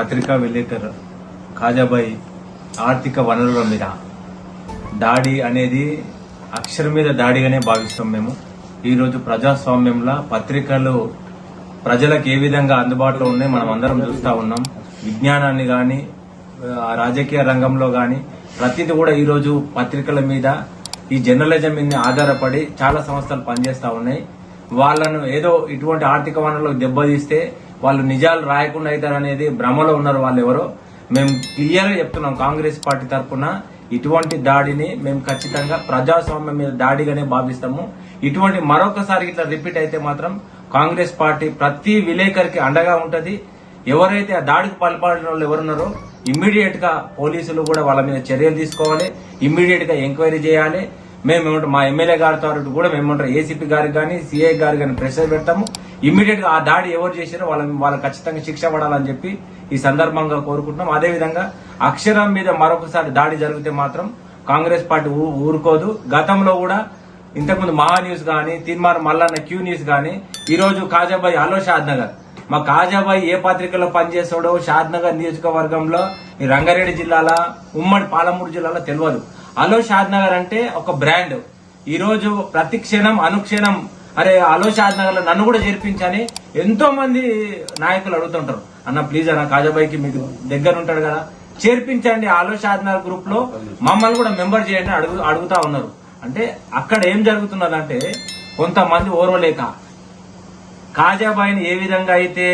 పత్రికా విలేకరు ఖాజాబాయి ఆర్థిక వనరుల మీద. దాడి అనేది అక్షరం మీద దాడిగానే భావిస్తాం మేము. ఈరోజు ప్రజాస్వామ్యంలో పత్రికలు ప్రజలకు ఏ విధంగా అందుబాటులో ఉన్నాయి మనం అందరం చూస్తూ ఉన్నాం. విజ్ఞానాన్ని కానీ రాజకీయ రంగంలో కానీ ప్రతిదీ కూడా ఈరోజు పత్రికల మీద ఈ జర్నలిజం మీద ఆధారపడి చాలా సంస్థలు పనిచేస్తూ ఉన్నాయి. వాళ్ళను ఏదో ఇటువంటి ఆర్థిక వనరులకు దెబ్బతీస్తే వాళ్ళు నిజాలు రాయకుండా అవుతారనేది భ్రమలో ఉన్నారు వాళ్ళు ఎవరో మేము క్లియర్గా చెప్తున్నాం కాంగ్రెస్ పార్టీ తరఫున ఇటువంటి దాడిని మేము ఖచ్చితంగా ప్రజాస్వామ్యం మీద దాడిగానే భావిస్తాము. ఇటువంటి మరొకసారి ఇట్లా రిపీట్ అయితే మాత్రం కాంగ్రెస్ పార్టీ ప్రతి విలేకరికి అండగా ఉంటది. ఎవరైతే ఆ దాడికి పాల్పడిన వాళ్ళు ఎవరున్నారో ఇమ్మీడియట్గా పోలీసులు కూడా వాళ్ళ మీద చర్యలు తీసుకోవాలి. ఇమ్మీడియట్గా ఎంక్వైరీ చేయాలి. మేము మా ఎమ్మెల్యే గారితో కూడా మేము ఏసీపీ గారికి కానీ సిఐ గారు కానీ ప్రెషర్ పెడతాము. ఇమ్మీడియట్గా ఆ దాడి ఎవరు చేశారో వాళ్ళని వాళ్ళు ఖచ్చితంగా శిక్ష పడాలని చెప్పి ఈ సందర్భంగా కోరుకుంటున్నాం. అదేవిధంగా అక్షరం మీద మరొకసారి దాడి జరిగితే మాత్రం కాంగ్రెస్ పార్టీ ఊ- ఊరుకోదు. గతంలో కూడా ఇంతకుముందు మహా న్యూస్ కానీ తిన్మార్ మల్లన్న క్యూ న్యూస్ కానీ ఈరోజు కాజాబాయి అలో షాద్నగర్ మా కాజాబాయి ఏ పత్రికలో పనిచేస్తాడో షాద్నగర్ నియోజకవర్గంలో ఈ రంగారెడ్డి జిల్లాల ఉమ్మడి పాలమూరు జిల్లాలో తెలియదు. అలో షాద్ నగర్ అంటే ఒక బ్రాండ్. ఈరోజు ప్రతి క్షణం అనుక్షణం అరే అలో షాద్ నగర్లో నన్ను కూడా చేర్పించని ఎంతో మంది నాయకులు అడుగుతుంటారు. అన్న ప్లీజ్ అన్న కాజాబాయికి మీకు దగ్గర ఉంటాడు కదా. చేర్పించండి ఆలో షాద్ నగర్ గ్రూప్లో. మమ్మల్ని కూడా మెంబర్ చేయండి అడుగు అడుగుతా ఉన్నారు. అంటే అక్కడ ఏం జరుగుతున్నదంటే కొంతమంది ఓర్వలేక కాజాబాయిని ఏ విధంగా అయితే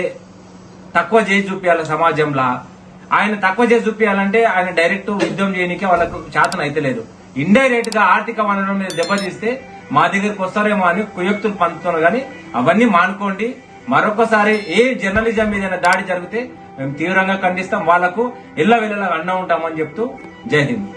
తక్కువ చేసి చూపించాలి సమాజంలో ఆయన తక్కువ చేసి చూపించాలంటే ఆయన డైరెక్ట్ యుద్ధం చేయనికే వాళ్ళకు చేతన అయితే లేదు. ఇండైరెక్ట్గా ఆర్థిక వనరుల మీద దెబ్బతీస్తే మా దగ్గరికి వస్తారేమో అని కుయోక్తులు పంచుతున్నారు కానీ అవన్నీ మానుకోండి. మరొకసారి ఏ జర్నలిజం మీద దాడి జరిగితే మేము తీవ్రంగా ఖండిస్తాం. వాళ్ళకు ఇళ్ళ వెళ్ళలా అన్న ఉంటామని చెప్తూ జై హింద్.